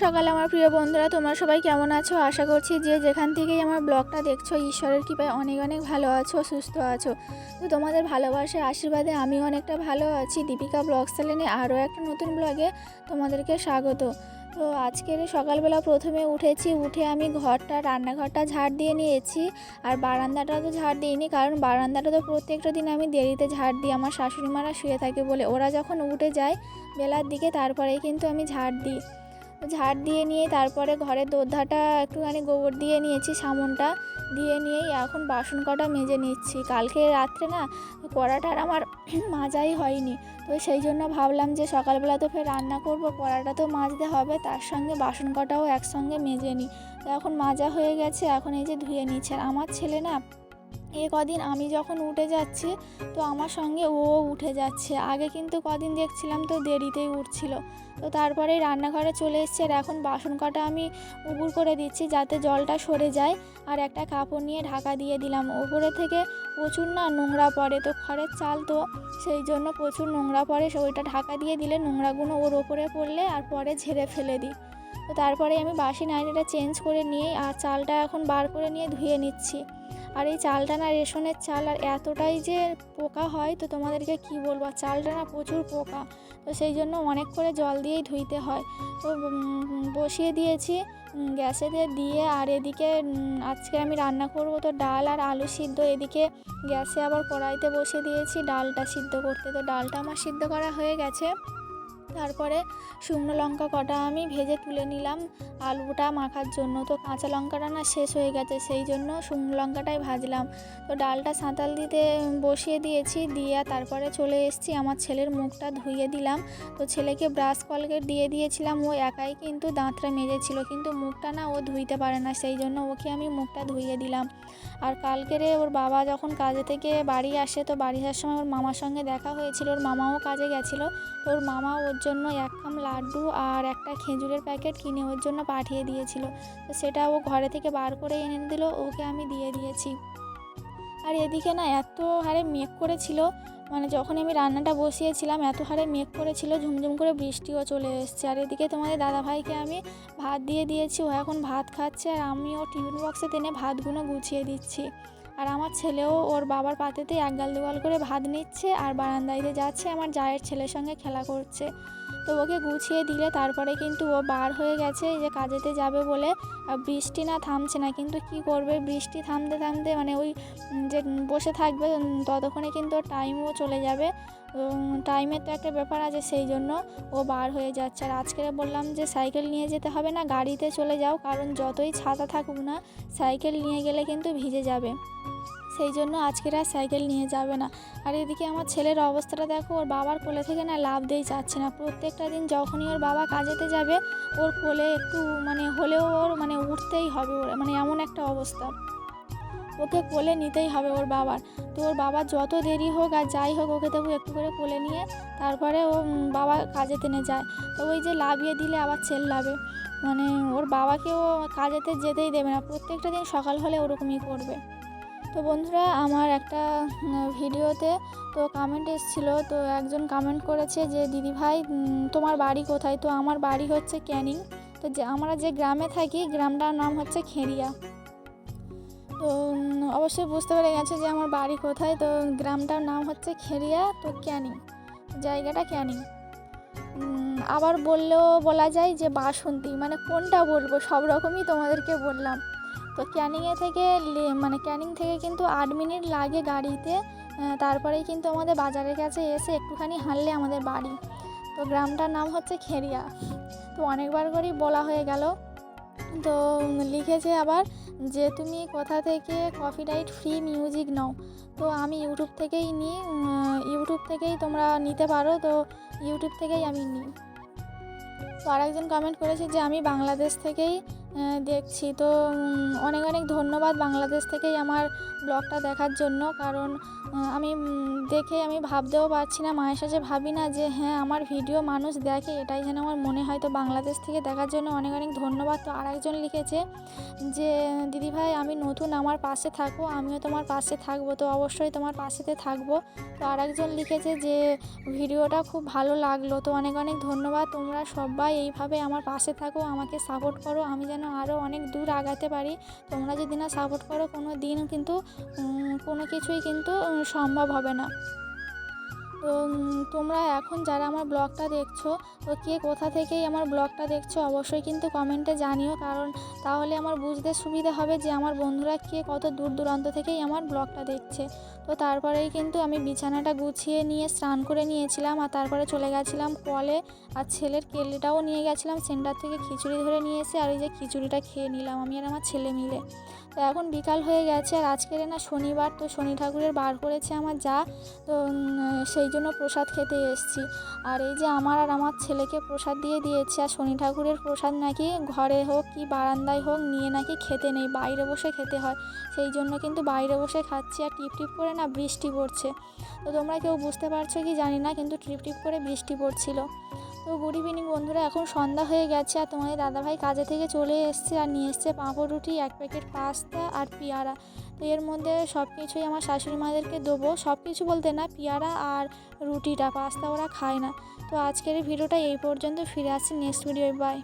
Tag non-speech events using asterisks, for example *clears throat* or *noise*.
সকাল আমার প্রিয় বন্ধুরা, তোমরা সবাই কেমন আছো? আশা করছি যে যেখান থেকেই আমার ব্লগটা দেখছ, ঈশ্বরের কৃপায় অনেক অনেক ভালো আছো, সুস্থ আছো। তো তোমাদের ভালোবাসার আশীর্বাদে আমি অনেকটা ভালো আছি। দীপিকা ব্লগ চ্যানেলে আরও একটা নতুন ব্লগে তোমাদেরকে স্বাগত। তো আজকের সকালবেলা প্রথমে উঠেছি, উঠে আমি ঘরটা, রান্নাঘরটা ঝাড় দিয়ে নিয়েছি। আর বারান্দাটা তো ঝাড় দিইনি, কারণ বারান্দাটা তো প্রত্যেকটা দিন আমি দেরিতে ঝাড় দিই। আমার শাশুড়ি মারা শুয়ে থাকে বলে। ওরা যখন উঠে যায় বেলার দিকে, তারপরেই কিন্তু আমি ঝাড় দিই। ঝাড় দিয়ে নিয়ে তারপরে ঘরের দোরধাটা একটুখানি গোবর দিয়ে নিয়েছি, সামনটা দিয়ে নিয়েই এখন বাসন কটা মেজে নিচ্ছি। কালকে রাত্রে না কড়াটার আমার *clears throat* মাজাই হয়নি। তো সেই জন্য ভাবলাম যে সকালবেলা তো ফের রান্না করব কড়াটা তো মাজতে হবে, তার সঙ্গে বাসন কটাও একসঙ্গে মেজে নিই। তো এখন মাজা হয়ে গেছে, এখন এই যে ধুয়ে নিচ্ছে। আর আমার ছেলে না এ কদিন আমি যখন উঠে যাচ্ছি, তো আমার সঙ্গে ও উঠে যাচ্ছে। আগে কিন্তু কদিন দেখছিলাম তো দেরিতেই উঠছিল। তো তারপরে রান্নাঘরে চলে এসছে আর এখন বাসন কটা আমি উবুর করে দিচ্ছি যাতে জলটা সরে যায় আর একটা কাপড় নিয়ে ঢাকা দিয়ে দিলাম। ওপরে থেকে প্রচুর না নোংরা পড়ে, তো খড়ের চাল তো সেই জন্য প্রচুর নোংরা পড়ে। ওইটা ঢাকা দিয়ে দিলে নোংরাগুলো ওর ওপরে পড়লে আর পরে ঝেড়ে ফেলে দিই। তো তারপরে আমি বাসি নাইটিটা চেঞ্জ করে নিয়ে আর চালটা এখন বার করে নিয়ে ধুয়ে নিচ্ছি। আর এই চালটা না রেশনের চাল আর এতটাই যে পোকা হয়, তো তোমাদেরকে কি বলব? আর চালটা না প্রচুর পোকা, তো সেই জন্য অনেক করে জল দিয়েই ধুইতে হয়। তো বসিয়ে দিয়েছি গ্যাসে দিয়ে আর এদিকে আজকে আমি রান্না করব তো ডাল আর আলু সিদ্ধ। এদিকে গ্যাসে আবার কড়াইতে বসিয়ে দিয়েছি, ডালটা সিদ্ধ করতে। তো ডালটা আমার সিদ্ধ করা হয়ে গেছে। তারপরে শুকনো লঙ্কা কটা আমি ভেজে তুলে নিলাম। আলুটা মাখার জন্য। তো কাঁচা লঙ্কাটা না শেষ হয়ে গেছে, সেই জন্য শুকনো লঙ্কাটাই ভাজলাম। তো ডালটা সাঁতাল দিতে বসিয়ে দিয়েছি, দিয়ে তারপরে চলে এসেছি। আমার ছেলের মুখটা ধুইয়ে দিলাম। তো ছেলেকে ব্রাশ কলগেট দিয়ে দিয়েছিলাম। ও একাই কিন্তু দাঁতটা মেজেছিল, কিন্তু মুখটা না ও ধুইতে পারে না, সেই জন্য ওকে আমি মুখটা ধুইয়ে দিলাম। আর কালকেরে ওর বাবা যখন কাজে থেকে বাড়ি আসে, তো বাড়ি আসার সময় ওর মামার সঙ্গে দেখা হয়েছিল। ওর মামাও কাজে গেছিল। তো ওর মামা ওর জন্য এক খাম লাড্ডু আর একটা খেজুরের প্যাকেট কিনে ওর জন্য পাঠিয়ে দিয়েছিল। তো সেটা ও ঘরে থেকে বার করে এনে দিল, ওকে আমি দিয়ে দিয়েছি। আর এদিকে না এত হারে মেঘ করেছিল মানে যখন আমি রান্নাটা বসিয়েছিলাম, এত হারে মেঘ করেছিল, ঝুমঝুম করে বৃষ্টিও চলে এসছে। আর এদিকে তোমাদের দাদাভাইকে আমি ভাত দিয়ে দিয়েছি, ও এখন ভাত খাচ্ছে, আর আমিও টিফিন বক্সে টেনে ভাতগুলো গুছিয়ে দিচ্ছি। আর আমার ছেলেও ওর বাবার পাতেতে একগাল দুগাল করে ভাত নিচ্ছে আর বারান্দাইতে যাচ্ছে, আমার জায়ের ছেলের সঙ্গে খেলা করছে। তো ওকে গুছিয়ে দিলে তারপরে কিন্তু ও বার হয়ে গেছে যে কাজেতে যাবে বলে। বৃষ্টি না থামছে না, কিন্তু কি করবে? বৃষ্টি থামতে থামতে মানে ওই যে বসে থাকবে ততক্ষণে কিন্তু ওর টাইমও চলে যাবে। টাইমের তো একটা ব্যাপার আছে সেই জন্য ও বার হয়ে যাচ্ছে। আর আজকে বললাম যে সাইকেল নিয়ে যেতে হবে না, গাড়িতে চলে যাও, কারণ যতই ছাতা থাকুক না, সাইকেল নিয়ে গেলে কিন্তু ভিজে যাবে। সেই জন্য আজকের আর সাইকেল নিয়ে যাবে না। আর এদিকে আমার ছেলের অবস্থাটা দেখো, ওর বাবার কোলে থেকে না লাভ দিয়ে যাচ্ছে না। প্রত্যেকটা দিন যখনই ওর বাবা কাজেতে যাবে, ওর কোলে একটু মানে হলেও ওর মানে উঠতেই হবে ওর মানে এমন একটা অবস্থা। ওকে কোলে নিতেই হবে ওর বাবার। তো ওর বাবার যত দেরি হোক আর যাই হোক ওকে তবু একটু করে কোলে নিয়ে, তারপরে ও বাবা কাজেতে নিয়ে যায়। তো ওই যে লাভিয়ে দিলে আবার ছেল লাভে। মানে ওর বাবাকেও কাজেতে যেতেই দেবে না। প্রত্যেকটা দিন সকাল হলে ওরকমই করবে। তো বন্ধুরা, আমার একটা ভিডিওতে তো কমেন্ট এসেছিল। তো একজন কমেন্ট করেছে যে, দিদি ভাই তোমার বাড়ি কোথায়? তো আমার বাড়ি হচ্ছে ক্যানিং। তো যে, আমরা যে গ্রামে থাকি, গ্রামটার নাম হচ্ছে খেরিয়া তো অবশ্যই বুঝতে পেরে গেছে যে, আমার বাড়ি কোথায়। তো গ্রামটার নাম হচ্ছে খেরিয়া তো ক্যানিং। জায়গাটা ক্যানিং। আবার বললেও বলা যায় যে, বাসন্তী। মানে কোনটা বলব? সব রকমই তোমাদেরকে বললাম। তো ক্যানিংয়ে থেকে মানে ক্যানিং থেকে কিন্তু আট মিনিট লাগে গাড়িতে তারপরেই কিন্তু আমাদের বাজারের কাছে এসে একটুখানি হাঁটলে আমাদের বাড়ি। তো গ্রামটার নাম হচ্ছে খেরিয়া তো অনেকবার করেই বলা হয়ে গেল। তো লিখেছে আবার যে, তুমি কোথা থেকে কপিরাইট ফ্রি মিউজিক নাও? তো আমি ইউটিউব থেকেই নিই ইউটিউব থেকেই তোমরা নিতে পারো। তো ইউটিউব থেকেই আমি নিই। তো আরেকজন কমেন্ট করেছে যে, আমি বাংলাদেশ থেকেই দেখছি। তো অনেক অনেক ধন্যবাদ বাংলাদেশ থেকেই আমার ব্লগটা দেখার জন্য। কারণ আমি দেখে আমি ভাবতেও পারছি না, মায়ের সাথে ভাবি না যে হ্যাঁ আমার ভিডিও মানুষ দেখে, এটাই যেন আমার মনে হয়। তো বাংলাদেশ থেকে দেখার জন্য অনেক অনেক ধন্যবাদ। তো আরেকজন লিখেছে যে দিদিভাই আমি নতুন, আমার পাশে থাকো, আমিও তোমার পাশে থাকব। তো অবশ্যই তোমার পাশেতে থাকব। তো আরেকজন লিখেছে যে, ভিডিওটা খুব ভালো লাগল। তো অনেক অনেক ধন্যবাদ। তোমরা সবাই এইভাবে আমার পাশে থাকো, আমাকে সাপোর্ট করো। আমি যেন আরও অনেক দূর আগাতে পারি। তোমরা যদি না সাপোর্ট করো, কোনো দিন কিন্তু কোনো কিছুই কিন্তু সম্ভব হবে না। তোমরা এখন যারা আমার ব্লগটা দেখছ, তো কে কোথা থেকেই আমার ব্লগটা দেখছ অবশ্যই কিন্তু কমেন্টে জানিও। কারণ তাহলে আমার বুঝতে সুবিধা হবে যে আমার বন্ধুরা কে কত দূর দূরান্ত থেকেই আমার ব্লগটা দেখছে। তো তারপরেই কিন্তু আমি বিছানাটা গুছিয়ে নিয়ে স্নান করে নিয়েছিলাম আর তারপরে চলে গেছিলাম কলে আর ছেলের কেলেটাও নিয়ে গেছিলাম। সেন্টার থেকে খিচুড়ি ধরে নিয়ে এসে আর ওই যে খিচুড়িটা খেয়ে নিলাম আমি আর আমার ছেলে মিলে। তো এখন বিকাল হয়ে গেছে আর আজকের না শনিবার, তো শনি ঠাকুরের বার করেছে আমার যা। তো সেই জন্য প্রসাদ খেতে এসেছি। আর এই যে আমার আর আমার ছেলেকে প্রসাদ দিয়ে দিয়েছি, আর শনি ঠাকুরের প্রসাদ নাকি ঘরে হোক কি বারান্দায় হোক নিয়ে নাকি খেতে নেই, বাইরে বসে খেতে হয়। সেই জন্য কিন্তু বাইরে বসে খাচ্ছি, আর টিপ টিপ করে না বৃষ্টি পড়ছে। তো তোমরা কেউ বুঝতে পারছ কি জানি না, কিন্তু টিপ টিপ করে বৃষ্টি পড়ছিল। তো গুড ইভিনিং বন্ধুরা, এখন সন্ধ্যা হয়ে গেছে আর তোমাদের দাদাভাই কাজে থেকে চলে এসছে আর নিয়ে এসছে পাঁপড় রুটি, এক প্যাকেট পাস্তা আর পেয়ারা। তো এর মধ্যে সব কিছুই আমার শাশুড়ি মাদেরকে দেবো। সব কিছু বলতে না, পেয়ারা আর রুটিটা, পাস্তা ওরা খায় না। তো আজকের ভিডিওটা এই পর্যন্ত, ফিরে আসছি নেক্সট ভিডিও বাই